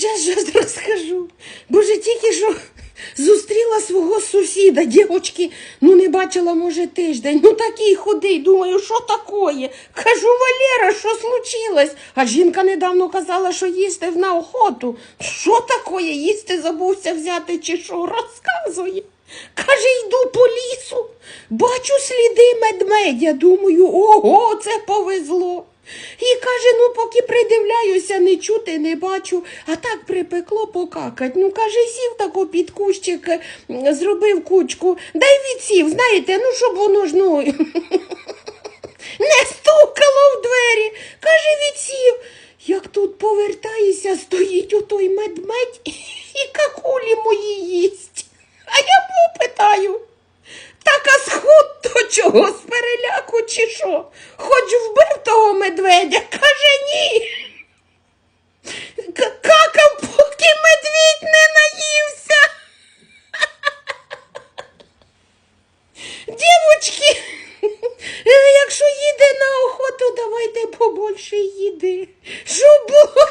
Зараз щось розкажу. Боже, тільки що зустріла свого сусіда, дівочки, ну не бачила, може, тиждень. Ну такий ходий, думаю, що такое? Кажу, Валера, що случилось? А жінка недавно казала, що їсти на охоту. Що такое? Їсти забувся взяти чи що? Розказує. Каже, йду по лісу, бачу сліди медмедя. Думаю, ого, це повезло. І каже, ну поки придивляюся, не чути, не бачу, а так припекло покакать. Ну, каже, сів тако під кущик, зробив кучку, дай відсів, знаєте, ну щоб воно ж ну не стукало в двері. Каже, відсів. Як тут повертаюся, стоїть отой медмедь і какулі чого з переляку чи що? Хоч вбив того медведя, каже ні. Какав, поки медвідь не наївся. Дівочки, якщо їде на охоту, давайте побольше їди. Щоб було